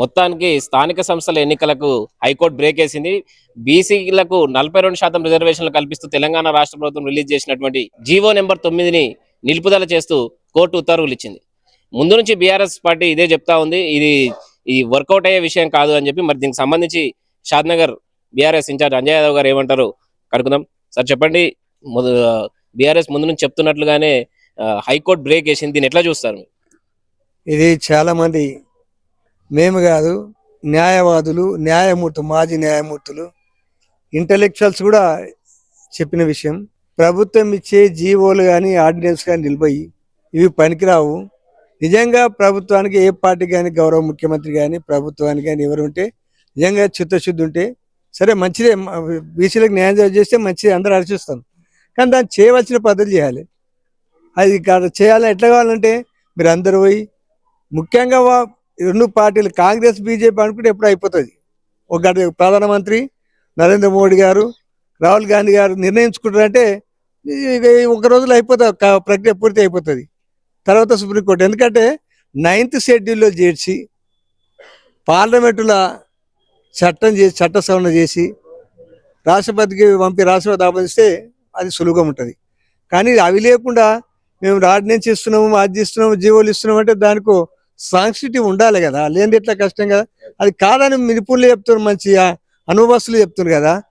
మొత్తానికి స్థానిక సంస్థల ఎన్నికలకు హైకోర్టు బ్రేక్ వేసింది. బీసీలకు నలభై రెండు శాతం రిజర్వేషన్లు కల్పిస్తూ తెలంగాణ రాష్ట్ర ప్రభుత్వం రిలీజ్ చేసినటువంటి జీవో నెంబర్ తొమ్మిదిని నిలుపుదల చేస్తూ కోర్టు ఉత్తర్వులు ఇచ్చింది. ముందు నుంచి బీఆర్ఎస్ పార్టీ ఇదే చెప్తా ఉంది. ఇది ఈ వర్కౌట్ అయ్యే విషయం కాదు అని చెప్పి మరి దీనికి సంబంధించి Shadnagar BRS in charge Anjaiah Yadav garu ఏమంటారు? కనుకుందాం సార్ చెప్పండి. బీఆర్ఎస్ ముందు నుంచి చెప్తున్నట్లుగానే హైకోర్టు బ్రేక్ వేసింది. దీన్ని ఎట్లా చూస్తారు ఇది చాలా మంది మేము కాదు న్యాయవాదులు న్యాయమూర్తులు మాజీ న్యాయమూర్తులు ఇంటలెక్చువల్స్ కూడా చెప్పిన విషయం. ప్రభుత్వం ఇచ్చే జీవోలు కానీ ఆర్డినెన్స్ కానీ నిలిపోయి ఇవి పనికిరావు. నిజంగా ప్రభుత్వానికి ఏ పార్టీ కానీ గౌరవ ముఖ్యమంత్రి కానీ ప్రభుత్వానికి కానీ ఎవరు ఉంటే నిజంగా చిత్తశుద్ధి ఉంటే సరే మంచిదే. బీసీలకు న్యాయం చేస్తే మంచిదే అందరూ ఆలోచిస్తాం. కానీ దాన్ని చేయవలసిన పద్ధతి చేయాలి. అది కాదు చేయాలి ఎట్లా కావాలంటే మీరు అందరూ పోయి ముఖ్యంగా రెండు పార్టీలు కాంగ్రెస్ బీజేపీ అనుకుంటే ఎప్పుడు అయిపోతుంది. ఒక ప్రధానమంత్రి నరేంద్ర మోడీ గారు రాహుల్ గాంధీ గారు నిర్ణయించుకుంటారంటే ఒక రోజులో అయిపోతుంది ప్రక్రియ పూర్తి అయిపోతుంది. తర్వాత సుప్రీంకోర్టు. ఎందుకంటే నైన్త్ షెడ్యూల్లో చేర్చి పార్లమెంటుల చట్టం చేసి చట్ట సవరణ చేసి రాష్ట్రపతికి పంపి రాష్ట్రపతి ఆపాదిస్తే అది సులువుగా ఉంటుంది. కానీ అవి లేకుండా మేము ఆర్డినెన్స్ ఇస్తున్నాము అది ఇస్తున్నాము జీవోలు ఇస్తున్నాము అంటే దానికి సాంక్సిటీ ఉండాలి కదా. లేనిది ఎట్లా కష్టం కదా? అది కాదని నిపుణులు చెప్తున్నారు మంచిగా అనుభవస్తులు చెప్తున్నారు కదా.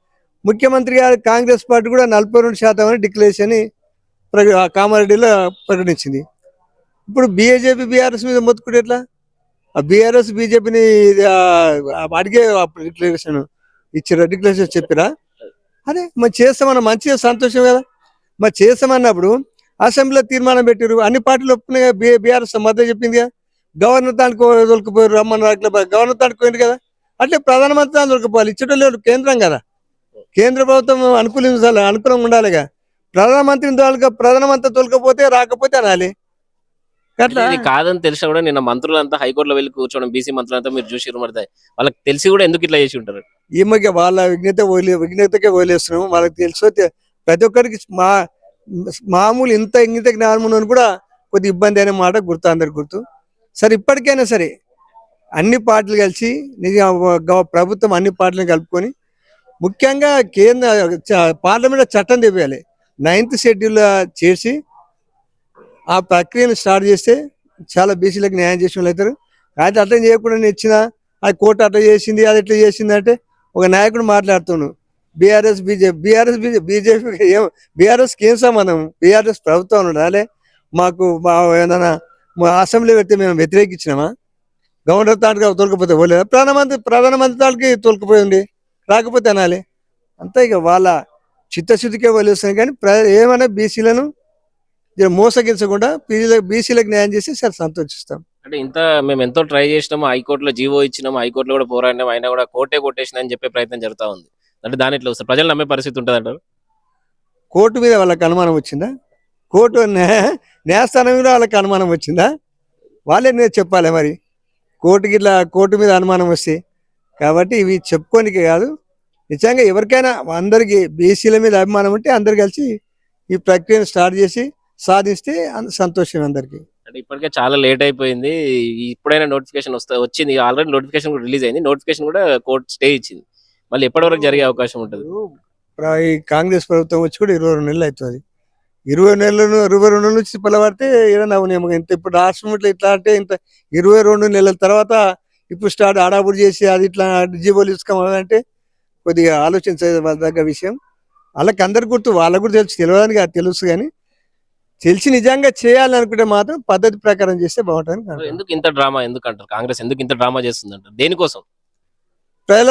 ముఖ్యమంత్రి గారు కాంగ్రెస్ పార్టీ కూడా నలభై రెండు శాతం అని డిక్లరేషన్ ఆ కామారెడ్డిలో ప్రకటించింది. ఇప్పుడు బీజేపీ బీఆర్ఎస్ మీద మొత్తుకుంటే ఎట్లా? ఆ బీఆర్ఎస్ బీజేపీని అడిగే డిక్లరేషన్ ఇచ్చారా? డిక్లరేషన్ చెప్పిరా? అదే మరి చేస్తామన్న మంచిగా సంతోషం కదా. మరి చేస్తామన్నప్పుడు అసెంబ్లీలో తీర్మానం పెట్టారు అన్ని పార్టీలు ఒప్పుకున్నాయి బీఆర్ఎస్ మద్దతు చెప్పింది కదా. గవర్నర్ తానికి దొరికిపోయారు రమ్మని రాట్లే గవర్నర్ తానికి పోయింది కదా. అంటే ప్రధానమంత్రి తాను దొరికిపోవాలి. ఇచ్చటం కేంద్రం కదా. కేంద్ర ప్రభుత్వం అనుకూలించాలి అనుకూలంగా ఉండాలిగా. ప్రధానమంత్రిని తోలక ప్రధానమంత్రి తోలకపోతే రాకపోతే అనాలి. అట్లా ఇది కాదని తెలిసినా కూడా నిన్న మంత్రులంతా హైకోర్టులో వెళ్ళి కూర్చోవడం బీసీ మంత్రులంతా మీరు చూసి మరి వాళ్ళకి తెలిసి కూడా ఎందుకు ఇట్లా చేసి ఉంటారు? ఈమెకి వాళ్ళ విఘ్నత వదిలే విఘ్నతకే వదిలేస్తున్నాము. వాళ్ళకి తెలుసు ప్రతి ఒక్కరికి మా మామూలు ఇంత ఇంగిత జ్ఞానం ఉన్నోని కూడా కొద్ది ఇబ్బంది అనే మాట గుర్తు అందరికి గుర్తు. సరే ఇప్పటికైనా సరే అన్ని పార్టీలు కలిసి నిజంగా ప్రభుత్వం అన్ని పార్టీలను కలుపుకొని ముఖ్యంగా కేంద్ర చ- పార్లమెంట్ చట్టం తెప్పాలి నైన్త్ షెడ్యూల్ చేసి ఆ ప్రక్రియను స్టార్ట్ చేస్తే చాలా బీసీలకు న్యాయం చేసిన వాళ్ళు అవుతారు. అయితే అర్థం చేయకుండా ఇచ్చిన అది కోర్టు అట్లా చేసింది అది ఎట్లా చేసింది అంటే ఒక నాయకుడు మాట్లాడుతున్నాడు బీఆర్ఎస్ బీజేపీ బీఆర్ఎస్ బీజేపీ ఏం బీఆర్ఎస్కి ఏం సంబంధం? బీఆర్ఎస్ ప్రభుత్వం ఉండాలి. మాకు మా ఏదైనా అసెంబ్లీ పెడితే మేము వ్యతిరేకించినామా? గవర్నర్ తాటికి తొలకపోతే పోలేదు ప్రధానమంత్రి ప్రధానమంత్రి తాటికి తొలకపోయింది. రాకపోతే అనాలి. అంతే ఇక వాళ్ళ చిత్తశుద్ధికే వదిలేస్తాం కానీ ఏమైనా బీసీలను మోసగించకుండా బీసీలకు బీసీలకు న్యాయం చేసి చాలా సంతోషిస్తాం. అంటే ఇంత మేము ఎంతో ట్రై చేసినాము. హైకోర్టులో జీవో ఇచ్చినాము. హైకోర్టులో కూడా పోరాడినాము. అయినా కూడా కోర్టే కొట్టేసిన అని చెప్పే ప్రయత్నం జరుగుతా ఉంది. అంటే దాని ఇట్లా వస్తారు ప్రజలు నమ్మే పరిస్థితి ఉంటుంది అంటారు కోర్టు మీద వాళ్ళకి అనుమానం వచ్చిందా? కోర్టు న్యాయ న్యాయస్థానం మీద వాళ్ళకి అనుమానం వచ్చిందా? వాళ్ళే నేను చెప్పాలి మరి. కోర్టుకి ఇట్లా కోర్టు మీద అనుమానం వస్తే. కాబట్టి ఇవి చెప్పుకోనికి కాదు. నిజంగా ఎవరికైనా అందరికి బీసీల మీద అభిమానం ఉంటే అందరు కలిసి ఈ ప్రక్రియను స్టార్ట్ చేసి సాధిస్తే సంతోషం అందరికీ. అంటే ఇప్పటికే చాలా లేట్ అయిపోయింది. ఇప్పుడైనా నోటిఫికేషన్ వస్తా వచ్చింది. ఆల్రెడీ నోటిఫికేషన్ కూడా రిలీజ్ అయింది. నోటిఫికేషన్ కూడా కోర్టు స్టే ఇచ్చింది. మళ్ళీ ఎప్పటి వరకు జరిగే అవకాశం ఉంటుంది? ఈ కాంగ్రెస్ ప్రభుత్వం వచ్చి కూడా ఇరవై రెండు నెలలు అవుతుంది. ఇరవై నెలలు ఇరవై రెండు నుంచి పిల్లవాడితే ఏదైనా అవునేమో ఇంత ఇప్పుడు రాష్ట్రం ఇట్లా ఇట్లా అంటే ఇంత ఇరవై రెండు నెలల తర్వాత ఇప్పుడు స్టార్ట్ ఆడాబుడి చేసి అది ఇట్లా జీవోలు ఇసుకోవాలంటే కొద్దిగా ఆలోచించదగ్గ విషయం. వాళ్ళకి అందరు గుర్తు వాళ్ళకు కూడా తెలుసు తెలియడానికి అది తెలుసు కానీ తెలిసి నిజంగా చేయాలని అనుకుంటే మాత్రం పద్ధతి ప్రకారం చేస్తే బాగుంటుంది ఎందుకు ఇంత డ్రామా ఎందుకు అంటారు? కాంగ్రెస్ ఎందుకు ఇంత డ్రామా చేస్తుంది అంటారు దేనికోసం? ప్రజల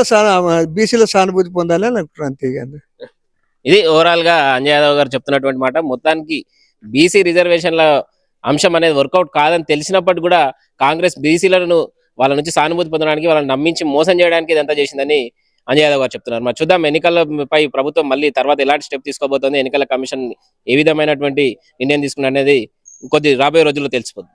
బీసీల సానుభూతి పొందాలని అనుకుంటున్నాను అంతే కానీ ఇది ఓవరాల్గా అంజయ్ యాదవ్ గారు చెప్తున్నటువంటి మాట. మొత్తానికి బీసీ రిజర్వేషన్ల అంశం అనేది వర్కౌట్ కాదని తెలిసినప్పటికీ కూడా కాంగ్రెస్ బీసీలను వాళ్ళ నుంచి సానుభూతి పొందడానికి వాళ్ళని నమ్మించి మోసం చేయడానికి ఇదంతా చేసిందని అంజయ్ యాదవ్ గారు చెప్తున్నారు. మరి చూద్దాం ఎన్నికలపై ప్రభుత్వం మళ్ళీ తర్వాత ఎలాంటి స్టెప్ తీసుకోబోతోంది ఎన్నికల కమిషన్ ఏ విధమైనటువంటి నిర్ణయం తీసుకున్న అనేది కొద్ది రాబోయే రోజుల్లో తెలిసిపోతుంది